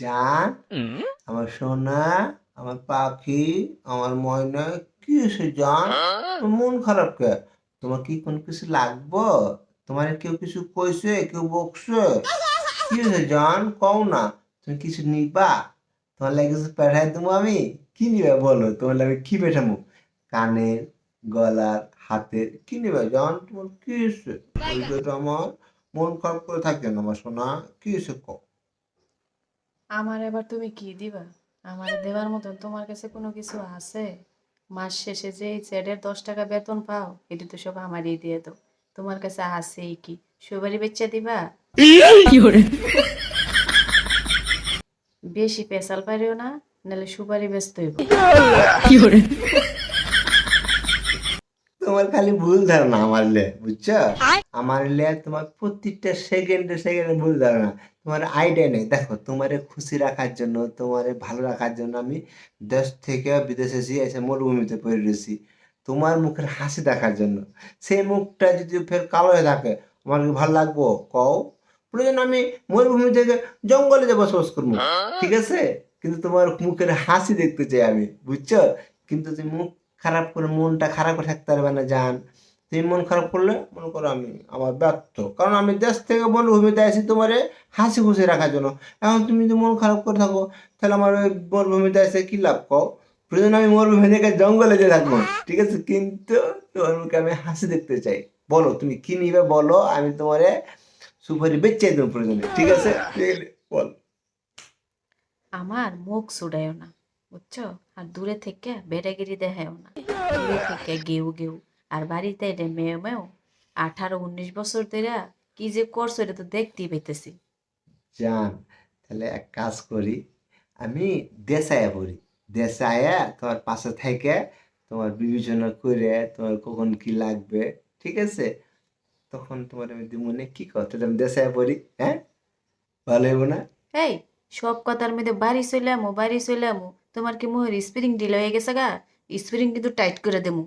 জান আমার সোনা আমার পাখি আমার ময়না কি হয়েছে জান? তোমার মন খারাপ কে? তোমার কি কোনো কিছু লাগবো? তোমার কেউ কিছু কইছে? কেউ বকছে? কি হয়েছে জান? কও না। তুমি কিছু নিবা? তোমার লাগে কিছু পাঠাই দেবো আমি? কি নিবে বলো? তোমার লাগে কি পাঠাবো কানের গলার হাতের কি নিবে? জান তোমার কি হয়েছে? ওই যে আমার মন খারাপ করে থাকে না আমার সোনা কি হয়েছে কও আমার এবার তুমি কি দিবা? আমার দেওয়ার মতন তোমার কাছে কোনো কিছু আছে? মাস শেষে যে এই চ্যাডের দশ টাকা বেতন পাও এটি তো সব আমারই দিয়ে দাও। তোমার কাছে আছেই কি? সবারই বেচা দিবা? বেশি পেশাল পারিও না নাহলে সুপারি বেচতে হইব তোমার খালি ভুল ধারণা আমার লে বুঝছ? আমার লে তোমার প্রত্যেকটা সেকেন্ডে সেকেন্ডে ভুল ধারণা। তোমার আইডিয়া নেই। দেখো তোমারে খুশি রাখার জন্য তোমারে ভালো রাখার জন্য আমি দেশ থেকে বিদেশে এসে মরুভূমিতে পড়ে রয়েছি। তোমার মুখের হাসি দেখার জন্য। সেই মুখটা যদি ফের কালো হয়ে থাকে আমার কি ভালো লাগবো? কও। প্রয়োজন আমি মরুভূমি থেকে জঙ্গলে যে বসবাস করব। ঠিক আছে? কিন্তু তোমার মুখের হাসি দেখতে চাই আমি বুঝছ? কিন্তু তুমি মুখ খারাপ করে মনটা খারাপ করে থাকতে পারবে না, জান। তুমি মন খারাপ করলে, মনে করো আমি আমার ব্যর্থ। কারণ আমি দেশ থেকে মরুভূমিতে আসি তোমারে হাসি খুশি রাখার জন্য। এখন তুমি যদি মন খারাপ করে থাকো, তাহলে আমার ওই মরুভূমিতে এসে কি লাভ কও? প্রয়োজন আমি মরুভূমি থেকে জঙ্গলে যে থাকব। ঠিক আছে? কিন্তু তোমার মুখে আমি হাসি দেখতে চাই। বলো, তুমি কি নিবে বলো? আমি তোমারে সুপারি বেচে দেবো প্রয়োজনে। ঠিক আছে? বল। আমার মুখ সুডাইও না। বুঝছ? আর দূরে থেকে বেড়াগিরি দেখায়ও না। দূরে থেকে গেউ গেউ। আর বাড়িতে এটা মেয়ে মেয়েও। আঠারো উনিশ বছর ধরে কি যে করছ এটা তো দেখতেই পেতেছি জান তাহলে এক কাজ করি। আমি দেশায় পড়ি। দেশায়া তোমার পাশে থেকে তোমার বিবেচনা করে তোমার কখন কি লাগবে ঠিক আছে? তখন তোমার আমি মনে কি কথা আমি দেশায়া পড়ি হ্যাঁ? ভালো হইব না? এই সব কথার মধ্যে বাড়ি চলে আমো বাড়ি চলে আমো তোমার কি মোহর স্প্রিং ঢিল হয়ে গেছে গা? স্প্রিং কিন্তু টাইট করে দেবো।